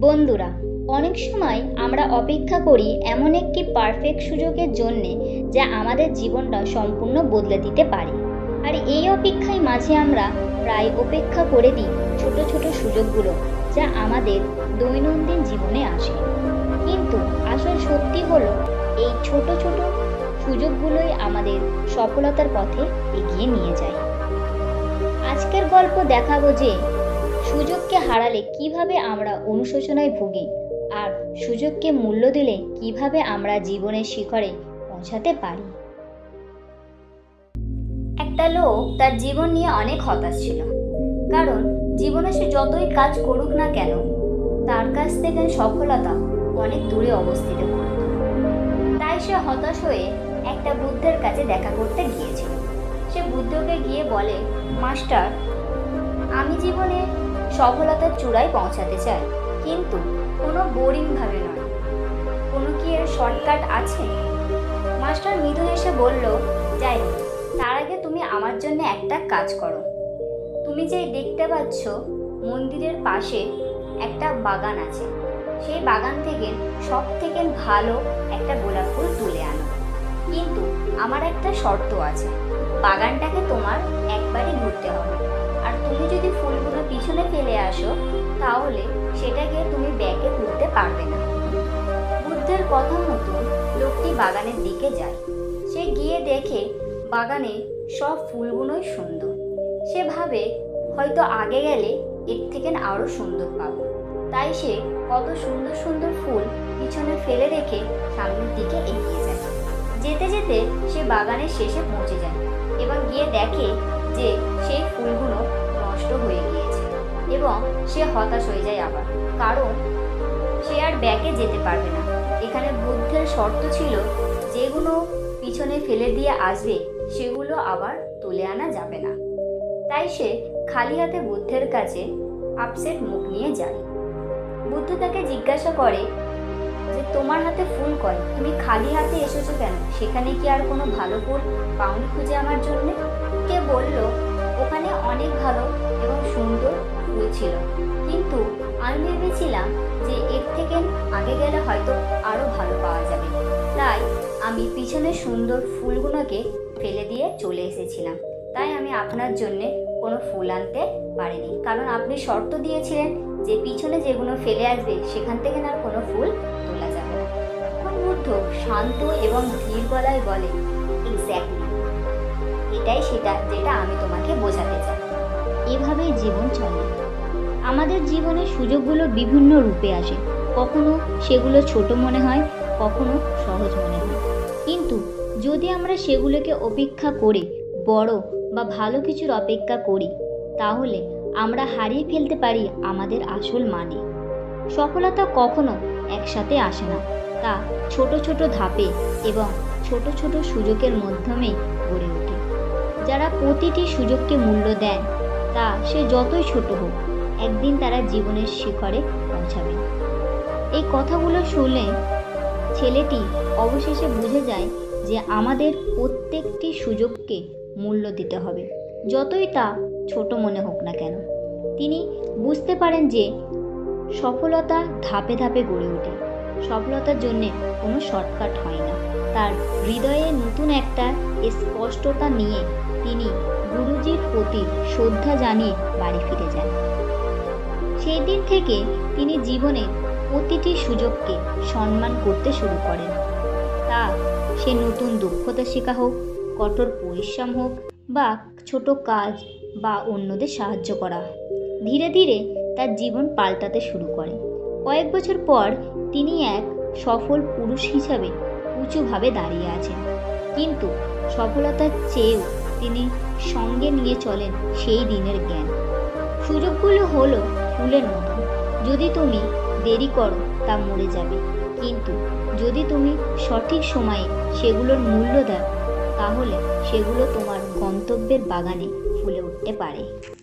বন্ধুরা, অনেক সময় আমরা অপেক্ষা করি এমন একটি পারফেক্ট সুযোগের জন্যে যা আমাদের জীবনটা সম্পূর্ণ বদলে দিতে পারে। আর এই অপেক্ষায় মাঝে আমরা প্রায় উপেক্ষা করে দিই ছোট ছোট সুযোগগুলো যা আমাদের দৈনন্দিন জীবনে আসে। কিন্তু আসল সত্যি হলো, এই ছোট ছোট সুযোগগুলোই আমাদের সফলতার পথে এগিয়ে নিয়ে যায়। আজকের গল্প দেখাবো যে সুযোগকে হারালে কীভাবে আমরা অনুশোচনায় ভুগি? আর সুযোগকে মূল্য দিলে কীভাবে আমরা জীবনের শিখরে পৌঁছাতে পারি? একটা লোক তার জীবন নিয়ে অনেক হতাশ ছিল। কারণ জীবনে সে যতই কাজ করুক না কেন, তার কাছ থেকে সফলতা অনেক দূরে অবস্থিত তাই সে হতাশ হয়ে একটা বুদ্ধের কাছে দেখা করতে গিয়েছিল। সে বুদ্ধকে গিয়ে বলে, মাস্টার, আমি জীবনে সফলতার চূড়ায় পৌঁছাতে চাই কিন্তু কোনো বোরিংভাবে নয়। কোনো কি এর শর্টকাট আছে? মাস্টার মৃদু এসে বলল, যাই তার আগে তুমি আমার জন্য একটা কাজ করো। তুমি যে দেখতে পাচ্ছ মন্দিরের পাশে একটা বাগান আছে। সেই বাগান থেকে সব থেকে ভালো একটা গোলাপ ফুল তুলে আনো। কিন্তু আমার একটা শর্ত আছে। বাগানটাকে তোমার একবারই ঘুরতে হবে। আর তুমি যদি ফুলগুলো পিছনে ফেলে আসো, তাহলে সেটাকে তুমি ব্যাগে তুলতে পারবে না। বুদ্ধের কথা মতো লোকটি বাগানের দিকে যায়। সে গিয়ে দেখে বাগানে সব ফুলগুলোই সুন্দর। সে ভাবে, হয়তো আগে গেলে এর থেকে আরও সুন্দর পাবো। তাই সে কত সুন্দর সুন্দর ফুল পিছনে ফেলে রেখে সামনের দিকে এগিয়ে যায়। যেতে যেতে সে বাগানের শেষে পৌঁছে যায় এবং গিয়ে দেখে যে সেই ফুলগুলো নষ্ট হয়ে গিয়েছে এবং সে হতাশ হয়ে যায় আবার। কারণ সে আর ব্যাকে যেতে পারবে না। এখানে বুদ্ধের শর্ত ছিল, যেগুলো পিছনে ফেলে দিয়ে আসবে, সেগুলো আবার তুলে আনা যাবে না। তাই সে খালি হাতে বুদ্ধের কাছে আপসেট মুখ নিয়ে যায়। বুদ্ধ তাকে জিজ্ঞাসা করে যে, তোমার হাতে ফুল কয়? তুমি খালি হাতে এসেছ কেন? সেখানে কি আর কোনো ভালো ফুল পাওনি খুঁজে আমার জন্যে? কে বলল ওখানে অনেক ভালো এবং সুন্দর ফুল ছিল। কিন্তু আমি ভেবেছিলাম যে এর থেকে আগে গেলে হয়তো আরও ভালো পাওয়া যাবে। তাই আমি পিছনে সুন্দর ফুলগুলোকে ফেলে দিয়ে চলে এসেছিলাম। তাই আমি আপনার জন্যে কোনো ফুল আনতে পারিনি। কারণ আপনি শর্ত দিয়েছিলেন যে পিছনে যেগুলো ফেলে আসবে, সেখান থেকে না আর কোনো ফুল তোলা যাবে না। বুদ্ধ শান্ত এবং ধীর গলায় বলে এটাই সেটা যেটা আমি তোমাকে বোঝাতে চাই। এভাবেই জীবন চলে। আমাদের জীবনে সুযোগগুলো বিভিন্ন রূপে আসে। কখনো সেগুলো ছোট মনে হয়, কখনো সহজ মনে হয়। কিন্তু যদি আমরা সেগুলোকে অপেক্ষা করে, বড় বা ভালো কিছুর অপেক্ষা করি, তাহলে আমরা হারিয়ে ফেলতে পারি আমাদের আসল মানে। সফলতা কখনো একসাথে আসে না। তা ছোট ছোট ধাপে এবং ছোট ছোট সুযোগের মাধ্যমেই যারা প্রতিটি সুযোগকে মূল্য দেন তা সে যতই ছোট হোক, একদিন তারা জীবনের শিখরে পৌঁছাবে। এই কথাগুলো শুনলে ছেলেটি অবশেষে বুঝে যায় যে আমাদের প্রত্যেকটি সুযোগকে মূল্য দিতে হবে, যতই তা ছোট মনে হোক না কেন। তিনি বুঝতে পারেন যে সফলতা ধাপে ধাপে গড়ে ওঠে। সফলতার জন্যে কোনো শর্টকাট হয় না। তার হৃদয়ে নতুন একটা স্পষ্টতা নিয়ে তিনি গুরুজির প্রতি শ্রদ্ধা জানিয়ে বাড়ি ফিরে যান। সেই দিন থেকে তিনি জীবনে প্রতিটি সুযোগকে সম্মান করতে শুরু করেন। তা সে নতুন দক্ষতা শেখা হোক, কঠোর পরিশ্রম হোক বা ছোট কাজ বা অন্যদের সাহায্য করা, ধীরে ধীরে তার জীবন পাল্টাতে শুরু করে। কয়েক বছর পর তিনি এক সফল পুরুষ হিসাবে উঁচুভাবে দাঁড়িয়ে আছেন। কিন্তু সফলতার চেয়েও তিনি সঙ্গে নিয়ে চলেন সেই দিনের জ্ঞান। সুযোগগুলো হলো ফুলের মতো। যদি তুমি দেরি করো, তা মরে যাবে। কিন্তু যদি তুমি সঠিক সময়ে সেগুলোর মূল্য দাও, তাহলে সেগুলো তোমার গন্তব্যের বাগানে ফুলে উঠতে পারে।